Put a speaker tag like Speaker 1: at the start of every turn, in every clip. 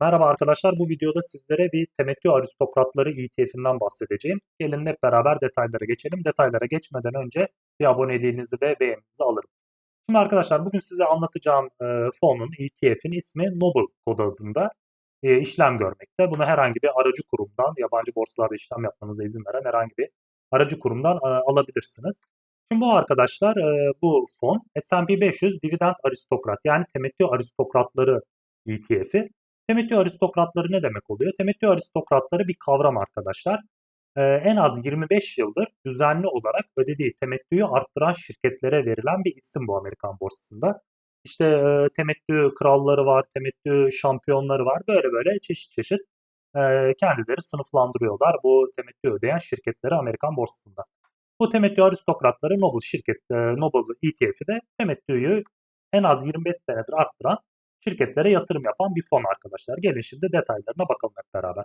Speaker 1: Merhaba arkadaşlar, bu videoda sizlere bir temettü aristokratları ETF'inden bahsedeceğim. Gelin hep beraber detaylara geçelim. Detaylara geçmeden önce bir aboneliğinizi ve beğeninizi alırım. Şimdi arkadaşlar bugün size anlatacağım e, fonun, ETF'in ismi Noble kod adında e, işlem görmekte. Bunu herhangi bir aracı kurumdan, yabancı borsalarda işlem yapmanıza izin veren herhangi bir aracı kurumdan e, alabilirsiniz. Şimdi bu arkadaşlar, e, bu fon S&P 500 Dividend Aristokrat yani temettü aristokratları ETF'i. Temettü aristokratları ne demek oluyor? Temettü aristokratları bir kavram arkadaşlar. Ee, en az 25 yıldır düzenli olarak ödediği temettüyü arttıran şirketlere verilen bir isim bu Amerikan borsasında. İşte e, temettü kralları var, temettü şampiyonları var. Böyle böyle çeşit çeşit e, kendileri sınıflandırıyorlar bu temettü ödeyen şirketleri Amerikan borsasında. Bu temettü aristokratları Noble şirket, e, Noble ETF'i de temettüyü en az 25 senedir arttıran şirketlere yatırım yapan bir fon arkadaşlar. Gelin şimdi detaylarına bakalım hep beraber.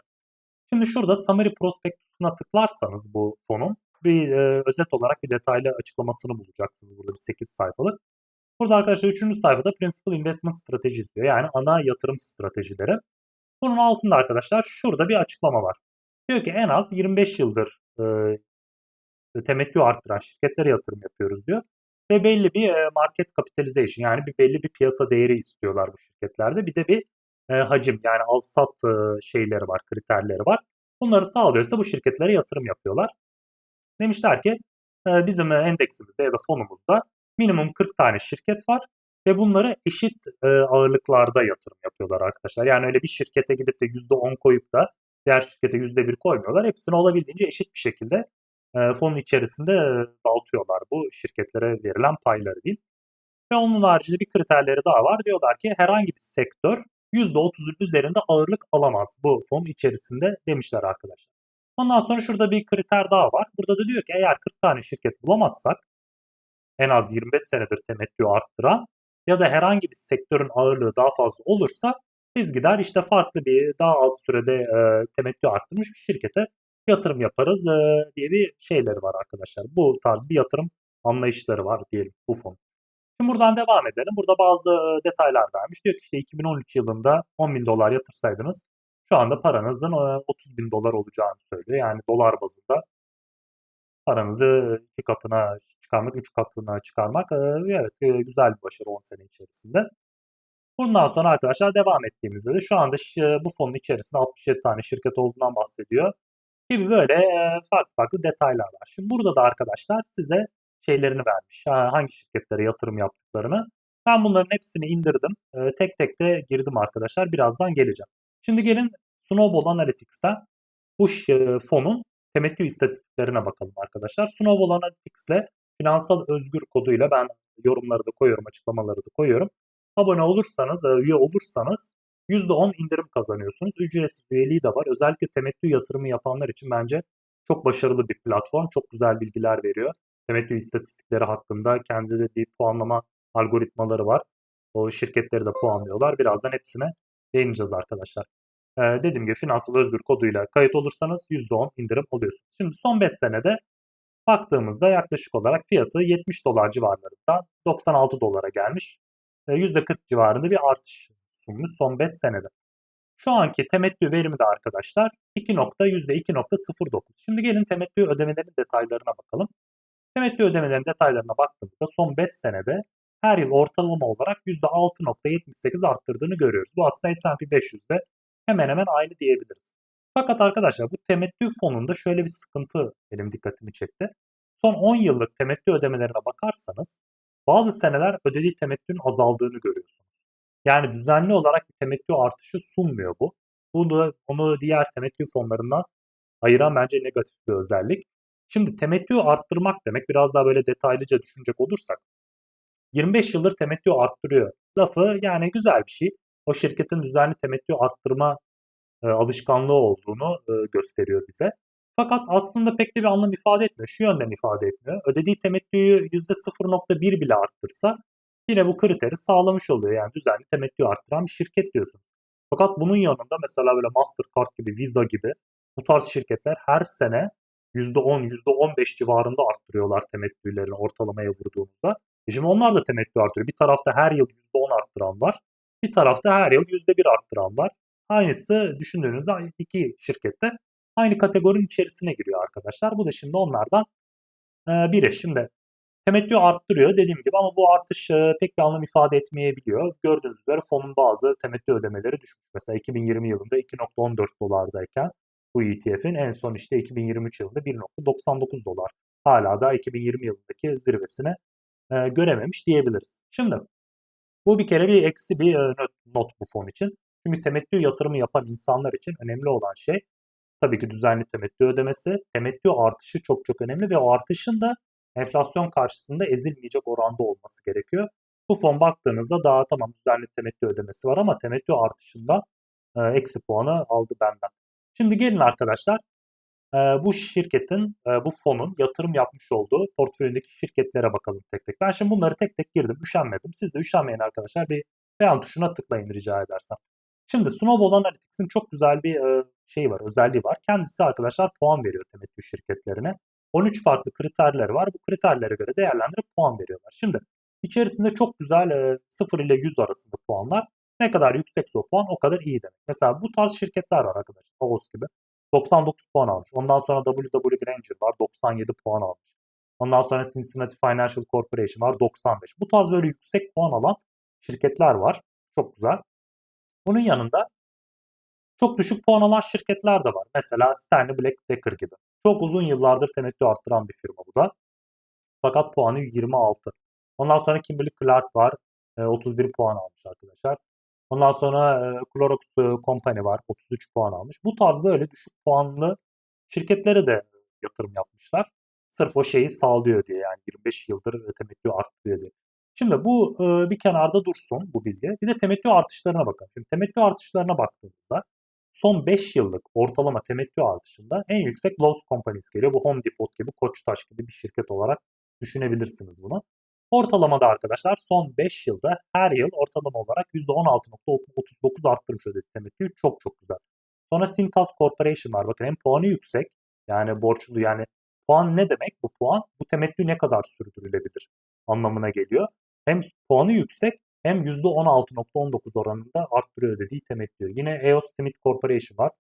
Speaker 1: Şimdi şurada Summary Prospectus'una tıklarsanız bu fonun bir e, özet olarak bir detaylı açıklamasını bulacaksınız burada bir 8 sayfalık. Burada arkadaşlar 3. sayfada Principal Investment Strategies diyor. Yani ana yatırım stratejileri. Bunun altında arkadaşlar şurada bir açıklama var. Diyor ki en az 25 yıldır e, temettü arttıran şirketlere yatırım yapıyoruz diyor ve belli bir market capitalization yani bir belli bir piyasa değeri istiyorlar bu şirketlerde. Bir de bir hacim yani al sat şeyleri var, kriterleri var. Bunları sağlıyorsa bu şirketlere yatırım yapıyorlar. Demişler ki bizim endeksimizde ya da fonumuzda minimum 40 tane şirket var ve bunları eşit ağırlıklarda yatırım yapıyorlar arkadaşlar. Yani öyle bir şirkete gidip de %10 koyup da diğer şirkete %1 koymuyorlar. Hepsini olabildiğince eşit bir şekilde fonun içerisinde dağıtıyorlar bu şirketlere verilen payları değil. Ve onun haricinde bir kriterleri daha var. Diyorlar ki herhangi bir sektör %30'un üzerinde ağırlık alamaz bu fon içerisinde demişler arkadaşlar. Ondan sonra şurada bir kriter daha var. Burada da diyor ki eğer 40 tane şirket bulamazsak en az 25 senedir temettü arttıran ya da herhangi bir sektörün ağırlığı daha fazla olursa biz gider işte farklı bir daha az sürede e, temettü arttırmış bir şirkete yatırım yaparız e, diye bir şeyleri var arkadaşlar. Bu tarz bir yatırım anlayışları var diyelim bu fon. Şimdi buradan devam edelim. Burada bazı detaylar vermiş. Diyor ki işte 2013 yılında 10 bin dolar yatırsaydınız şu anda paranızın 30 bin dolar olacağını söylüyor. Yani dolar bazında paranızı iki katına çıkarmak, üç katına çıkarmak evet güzel bir başarı 10 sene içerisinde. Bundan sonra arkadaşlar devam ettiğimizde de şu anda bu fonun içerisinde 67 tane şirket olduğundan bahsediyor gibi böyle farklı farklı detaylar var. Şimdi burada da arkadaşlar size şeylerini vermiş. Hangi şirketlere yatırım yaptıklarını. Ben bunların hepsini indirdim. Tek tek de girdim arkadaşlar. Birazdan geleceğim. Şimdi gelin Snowball Analytics'ten bu fonun temettü istatistiklerine bakalım arkadaşlar. Snowball Analytics ile finansal özgür koduyla ben yorumları da koyuyorum, açıklamaları da koyuyorum. Abone olursanız, üye olursanız %10 indirim kazanıyorsunuz. Ücretsiz üyeliği de var. Özellikle temettü yatırımı yapanlar için bence çok başarılı bir platform. Çok güzel bilgiler veriyor. Temettü istatistikleri hakkında kendi de bir puanlama algoritmaları var. O şirketleri de puanlıyorlar. Birazdan hepsine değineceğiz arkadaşlar. Ee, dediğim gibi finansal özgür koduyla kayıt olursanız %10 indirim oluyorsunuz. Şimdi son 5 senede baktığımızda yaklaşık olarak fiyatı 70 dolar civarlarından 96 dolara gelmiş. %40 civarında bir artış sunmuş son 5 senede. Şu anki temettü verimi de arkadaşlar 2 %2.09. Şimdi gelin temettü ödemelerin detaylarına bakalım. Temettü ödemelerin detaylarına baktığımızda son 5 senede her yıl ortalama olarak %6.78 arttırdığını görüyoruz. Bu aslında S&P 500'de hemen hemen aynı diyebiliriz. Fakat arkadaşlar bu temettü fonunda şöyle bir sıkıntı benim dikkatimi çekti. Son 10 yıllık temettü ödemelerine bakarsanız bazı seneler ödediği temettünün azaldığını görüyorsunuz. Yani düzenli olarak bir temettü artışı sunmuyor bu. Bunu onu diğer temettü fonlarından ayıran bence negatif bir özellik. Şimdi temettü arttırmak demek biraz daha böyle detaylıca düşünecek olursak 25 yıldır temettü arttırıyor. Lafı yani güzel bir şey. O şirketin düzenli temettü arttırma e, alışkanlığı olduğunu e, gösteriyor bize. Fakat aslında pek de bir anlam ifade etmiyor. Şu yönden ifade etmiyor. Ödediği temettüyü %0.1 bile arttırsa Yine bu kriteri sağlamış oluyor. Yani düzenli temettü arttıran bir şirket diyorsunuz. Fakat bunun yanında mesela böyle Mastercard gibi, Visa gibi bu tarz şirketler her sene %10, %15 civarında arttırıyorlar temettülerini ortalamaya vurduğumuzda. E şimdi onlar da temettü artırıyor. Bir tarafta her yıl %10 arttıran var. Bir tarafta her yıl %1 arttıran var. Aynısı düşündüğünüzde iki şirkette aynı kategorinin içerisine giriyor arkadaşlar. Bu da şimdi onlardan biri. Şimdi temettü arttırıyor dediğim gibi ama bu artış pek bir anlam ifade etmeyebiliyor. Gördüğünüz üzere fonun bazı temettü ödemeleri düşmüş. Mesela 2020 yılında 2.14 dolardayken bu ETF'in en son işte 2023 yılında 1.99 dolar. Hala da 2020 yılındaki zirvesine e, görememiş diyebiliriz. Şimdi bu bir kere bir eksi bir e, not bu fon için. Çünkü temettü yatırımı yapan insanlar için önemli olan şey tabii ki düzenli temettü ödemesi. Temettü artışı çok çok önemli ve o artışın da enflasyon karşısında ezilmeyecek oranda olması gerekiyor. Bu fon baktığınızda daha tamam düzenli temettü ödemesi var ama temettü artışında e, eksi puanı aldı benden. Şimdi gelin arkadaşlar e, bu şirketin, e, bu fonun yatırım yapmış olduğu portföyündeki şirketlere bakalım tek tek. Ben şimdi bunları tek tek girdim, üşenmedim. Siz de üşenmeyin arkadaşlar. Bir beğen tuşuna tıklayın rica edersem. Şimdi Snowball Analytics'in çok güzel bir e, şey var, özelliği var. Kendisi arkadaşlar puan veriyor temettü şirketlerine. 13 farklı kriterleri var. Bu kriterlere göre değerlendirip puan veriyorlar. Şimdi içerisinde çok güzel e, 0 ile 100 arasında puanlar. Ne kadar yüksekse o puan o kadar iyi demek. Mesela bu tarz şirketler var arkadaşlar. Havos gibi. 99 puan almış. Ondan sonra WW Granger var 97 puan almış. Ondan sonra Cincinnati Financial Corporation var 95. Bu tarz böyle yüksek puan alan şirketler var. Çok güzel. Bunun yanında çok düşük puan alan şirketler de var. Mesela Stanley Black Decker gibi. Çok uzun yıllardır temettü arttıran bir firma bu da. Fakat puanı 26. Ondan sonra Kimberly Clark var. 31 puan almış arkadaşlar. Ondan sonra e, Clorox Company var. 33 puan almış. Bu tarz böyle düşük puanlı şirketlere de yatırım yapmışlar. Sırf o şeyi sağlıyor diye yani 25 yıldır temettü arttırıyor diye. Şimdi bu e, bir kenarda dursun bu bilgi. Bir de temettü artışlarına bakalım. Şimdi temettü artışlarına baktığımızda son 5 yıllık ortalama temettü artışında en yüksek Lowe's Companies geliyor. Bu Home Depot gibi, Koçtaş gibi bir şirket olarak düşünebilirsiniz bunu. Ortalamada arkadaşlar son 5 yılda her yıl ortalama olarak %16.39 arttırmış ödedi temettüyü. Çok çok güzel. Sonra Cintas Corporation var. Bakın hem puanı yüksek yani borçlu yani puan ne demek bu puan? Bu temettü ne kadar sürdürülebilir anlamına geliyor. Hem puanı yüksek hem %16.19 oranında arttırıyor dediği temettü. Yine EOS Smith Corporation var.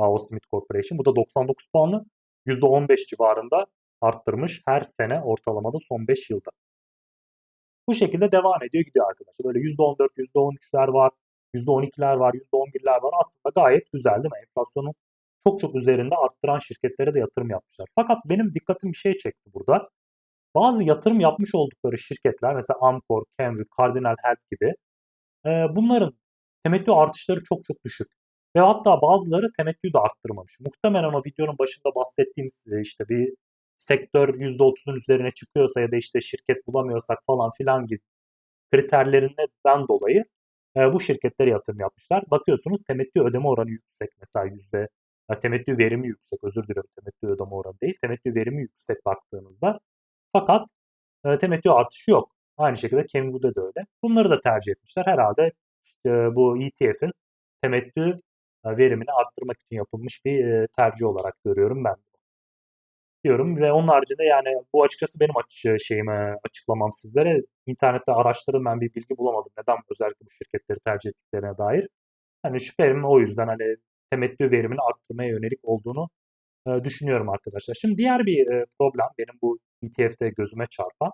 Speaker 1: EOS Smith Corporation. Bu da 99 puanlı %15 civarında arttırmış her sene ortalamada son 5 yılda. Bu şekilde devam ediyor gidiyor arkadaşlar. Böyle %14, %13'ler var, %12'ler var, %11'ler var. Aslında gayet güzel değil mi? Enflasyonun çok çok üzerinde arttıran şirketlere de yatırım yapmışlar. Fakat benim dikkatim bir şey çekti burada. Bazı yatırım yapmış oldukları şirketler mesela Amcor, Kenvue, Cardinal Health gibi bunların temettü artışları çok çok düşük. Ve hatta bazıları temettüyü de arttırmamış. Muhtemelen o videonun başında bahsettiğimiz işte bir sektör %30'un üzerine çıkıyorsa ya da işte şirket bulamıyorsak falan filan gibi kriterlerinden dolayı e, bu şirketlere yatırım yapmışlar. Bakıyorsunuz temettü ödeme oranı yüksek mesela yüzde temettü verimi yüksek özür dilerim temettü ödeme oranı değil temettü verimi yüksek baktığınızda fakat e, temettü artışı yok. Aynı şekilde Kenvue'da da öyle. Bunları da tercih etmişler. Herhalde işte bu ETF'in temettü verimini arttırmak için yapılmış bir tercih olarak görüyorum ben diyorum ve onun haricinde yani bu açıkçası benim aç şeyime açıklamam sizlere. İnternette araştırdım ben bir bilgi bulamadım. Neden özellikle bu şirketleri tercih ettiklerine dair. Hani şüphelerim o yüzden hani temettü verimini arttırmaya yönelik olduğunu düşünüyorum arkadaşlar. Şimdi diğer bir problem benim bu ETF'de gözüme çarpan.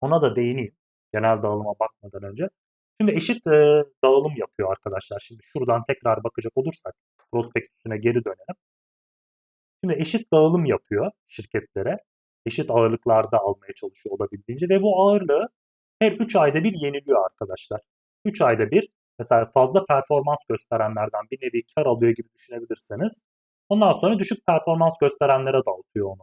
Speaker 1: Ona da değineyim genel dağılıma bakmadan önce. Şimdi eşit dağılım yapıyor arkadaşlar. Şimdi şuradan tekrar bakacak olursak prospektüsüne geri dönelim. Şimdi eşit dağılım yapıyor şirketlere. Eşit ağırlıklarda almaya çalışıyor olabildiğince ve bu ağırlığı her 3 ayda bir yeniliyor arkadaşlar. 3 ayda bir mesela fazla performans gösterenlerden bir nevi kar alıyor gibi düşünebilirseniz ondan sonra düşük performans gösterenlere dağıtıyor onu.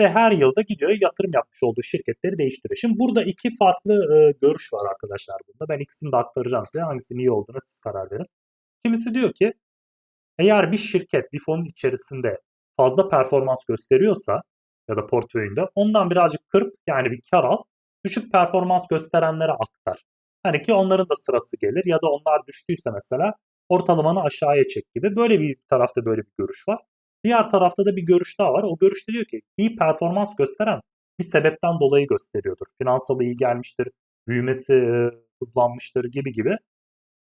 Speaker 1: Ve her yılda gidiyor yatırım yapmış olduğu şirketleri değiştiriyor. Şimdi burada iki farklı e, görüş var arkadaşlar bunda. Ben ikisini de aktaracağım size. Hangisinin iyi olduğuna siz karar verin. Kimisi diyor ki eğer bir şirket bir fonun içerisinde fazla performans gösteriyorsa ya da portföyünde ondan birazcık kırp yani bir kar al. Düşük performans gösterenlere aktar. Hani ki onların da sırası gelir ya da onlar düştüyse mesela ortalamanı aşağıya çek gibi. Böyle bir tarafta böyle bir görüş var. Diğer tarafta da bir görüş daha var. O görüşte diyor ki iyi performans gösteren bir sebepten dolayı gösteriyordur. Finansal iyi gelmiştir, büyümesi hızlanmıştır gibi gibi.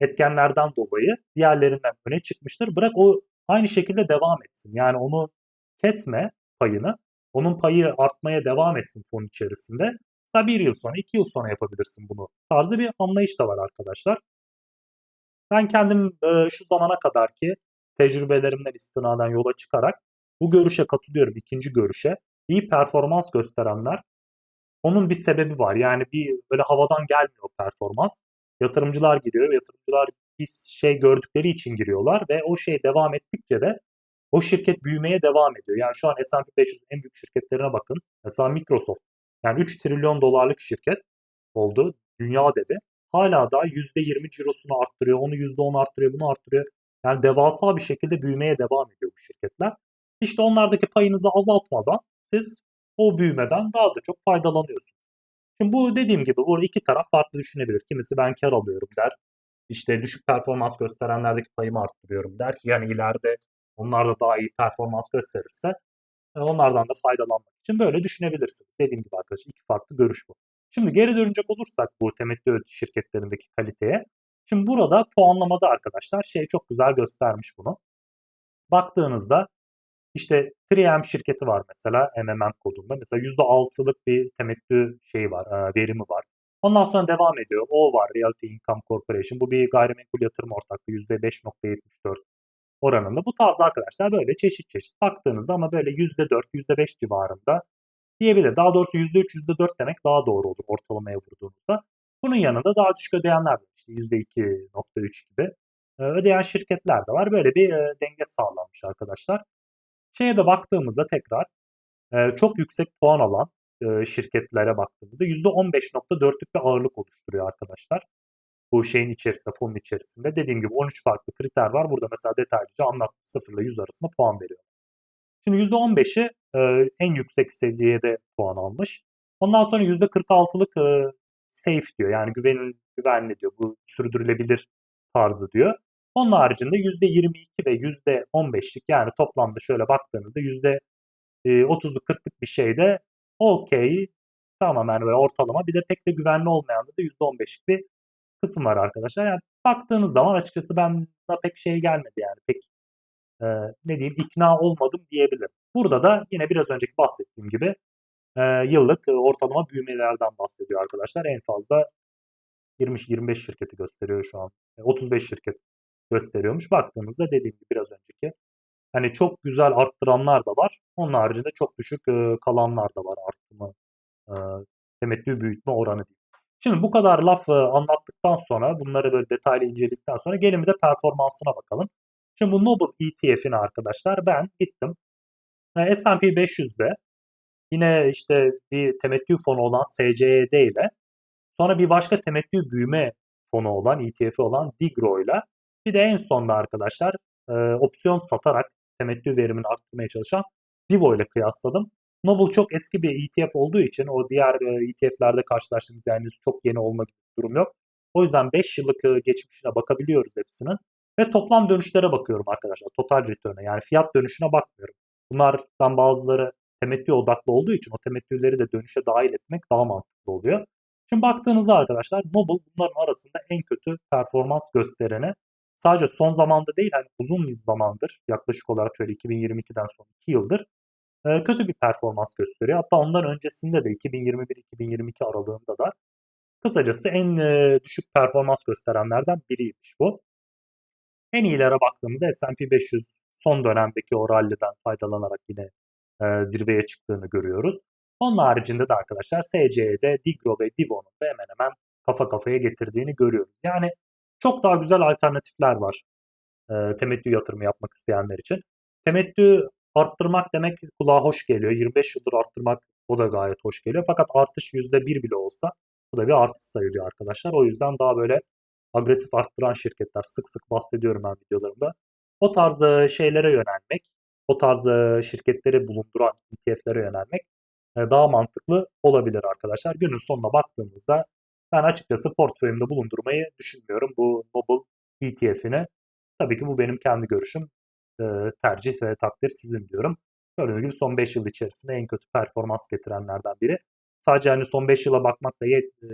Speaker 1: etkenlerden dolayı diğerlerinden öne çıkmıştır. Bırak o aynı şekilde devam etsin. Yani onu kesme payını. Onun payı artmaya devam etsin fon içerisinde. Mesela bir yıl sonra, iki yıl sonra yapabilirsin bunu. Tarzı bir anlayış da var arkadaşlar. Ben kendim e, şu zamana kadar ki tecrübelerimden istinaden yola çıkarak bu görüşe katılıyorum. ikinci görüşe. İyi performans gösterenler onun bir sebebi var. Yani bir böyle havadan gelmiyor performans. Yatırımcılar giriyor. Yatırımcılar bir şey gördükleri için giriyorlar ve o şey devam ettikçe de o şirket büyümeye devam ediyor. Yani şu an S&P 500 en büyük şirketlerine bakın. Mesela Microsoft. Yani 3 trilyon dolarlık şirket oldu. Dünya devi. Hala da %20 cirosunu arttırıyor. Onu %10 arttırıyor. Bunu arttırıyor. Yani devasa bir şekilde büyümeye devam ediyor bu şirketler. İşte onlardaki payınızı azaltmadan siz o büyümeden daha da çok faydalanıyorsunuz. Şimdi bu dediğim gibi burada iki taraf farklı düşünebilir. Kimisi ben kar alıyorum der. İşte düşük performans gösterenlerdeki payımı arttırıyorum der ki yani ileride onlar da daha iyi performans gösterirse e, onlardan da faydalanmak için böyle düşünebilirsiniz. Dediğim gibi arkadaşlar iki farklı görüş bu. Şimdi geri dönecek olursak bu temettü şirketlerindeki kaliteye. Şimdi burada puanlamada arkadaşlar şey çok güzel göstermiş bunu. Baktığınızda işte 3M şirketi var mesela MMM kodunda. Mesela %6'lık bir temettü şey var, verimi var. Ondan sonra devam ediyor. O var Realty Income Corporation. Bu bir gayrimenkul yatırım ortaklığı %5.74 oranında. Bu tarz arkadaşlar böyle çeşit çeşit baktığınızda ama böyle %4, %5 civarında diyebilir. Daha doğrusu %3, %4 demek daha doğru olur ortalamaya vurduğunuzda. Bunun yanında daha düşük ödeyenler var. İşte %2.3 gibi ödeyen şirketler de var. Böyle bir denge sağlanmış arkadaşlar. Şeye de baktığımızda tekrar çok yüksek puan alan şirketlere baktığımızda %15.4'lük bir ağırlık oluşturuyor arkadaşlar. Bu şeyin içerisinde, fonun içerisinde. Dediğim gibi 13 farklı kriter var. Burada mesela detaylıca anlattım 0 ile 100 arasında puan veriyor. Şimdi %15'i en yüksek seviyede puan almış. Ondan sonra %46'lık safe diyor. Yani güvenin, güvenli diyor. Bu sürdürülebilir tarzı diyor. Onun haricinde %22 ve %15'lik yani toplamda şöyle baktığınızda %30'luk 40'lık bir şeyde okey tamamen böyle ortalama bir de pek de güvenli olmayan da %15'lik bir kısım var arkadaşlar. Yani baktığınız zaman açıkçası ben da pek şey gelmedi yani pek e, ne diyeyim ikna olmadım diyebilirim. Burada da yine biraz önceki bahsettiğim gibi e, yıllık e, ortalama büyümelerden bahsediyor arkadaşlar. En fazla 20-25 şirketi gösteriyor şu an. 35 şirket gösteriyormuş. Baktığımızda dediğim gibi biraz önceki hani çok güzel arttıranlar da var. Onun haricinde çok düşük e, kalanlar da var arttırma e, temettü büyütme oranı değil. Şimdi bu kadar laf e, anlattıktan sonra bunları böyle detaylı inceledikten sonra gelin bir de performansına bakalım. Şimdi bu Noble ETF'ini arkadaşlar ben gittim. E, S&P 500'de yine işte bir temettü fonu olan SCED ile sonra bir başka temettü büyüme fonu olan ETF olan Digro ile bir de en sonda arkadaşlar e, opsiyon satarak temettü verimini arttırmaya çalışan Divo ile kıyasladım. Noble çok eski bir ETF olduğu için o diğer e, ETF'lerde karşılaştığımız yani çok yeni olma durum yok. O yüzden 5 yıllık e, geçmişine bakabiliyoruz hepsinin. Ve toplam dönüşlere bakıyorum arkadaşlar. Total return'e yani fiyat dönüşüne bakmıyorum. Bunlardan bazıları temettü odaklı olduğu için o temettüleri de dönüşe dahil etmek daha mantıklı oluyor. Şimdi baktığınızda arkadaşlar Noble bunların arasında en kötü performans göstereni sadece son zamanda değil hani uzun bir zamandır yaklaşık olarak şöyle 2022'den sonra 2 yıldır e, kötü bir performans gösteriyor. Hatta ondan öncesinde de 2021-2022 aralığında da kısacası en e, düşük performans gösterenlerden biriymiş bu. En iyilere baktığımızda S&P 500 son dönemdeki o ralliden faydalanarak yine e, zirveye çıktığını görüyoruz. Onun haricinde de arkadaşlar SC'de Digro ve Divo'nun da hemen hemen kafa kafaya getirdiğini görüyoruz. Yani çok daha güzel alternatifler var e, temettü yatırımı yapmak isteyenler için. Temettü arttırmak demek kulağa hoş geliyor. 25 yıldır arttırmak o da gayet hoş geliyor. Fakat artış %1 bile olsa bu da bir artış sayılıyor arkadaşlar. O yüzden daha böyle agresif arttıran şirketler sık sık bahsediyorum ben videolarımda. O tarzda şeylere yönelmek, o tarzda şirketleri bulunduran ETF'lere yönelmek e, daha mantıklı olabilir arkadaşlar. Günün sonuna baktığımızda ben açıkçası portföyümde bulundurmayı düşünmüyorum bu Noble ETF'ini. Tabii ki bu benim kendi görüşüm. E, tercih ve takdir sizin diyorum. Gördüğünüz gibi son 5 yıl içerisinde en kötü performans getirenlerden biri. Sadece hani son 5 yıla bakmak da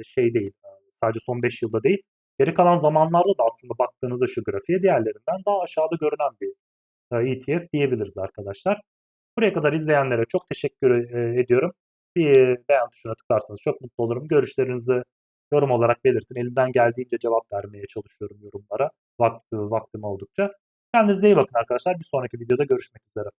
Speaker 1: şey değil. Sadece son 5 yılda değil. Geri kalan zamanlarda da aslında baktığınızda şu grafiğe diğerlerinden daha aşağıda görünen bir e, ETF diyebiliriz arkadaşlar. Buraya kadar izleyenlere çok teşekkür e, ediyorum. Bir beğen tuşuna tıklarsanız çok mutlu olurum. Görüşlerinizi yorum olarak belirtin. Elimden geldiğince cevap vermeye çalışıyorum yorumlara. Vakti, vaktim oldukça. Kendinize iyi bakın arkadaşlar. Bir sonraki videoda görüşmek üzere.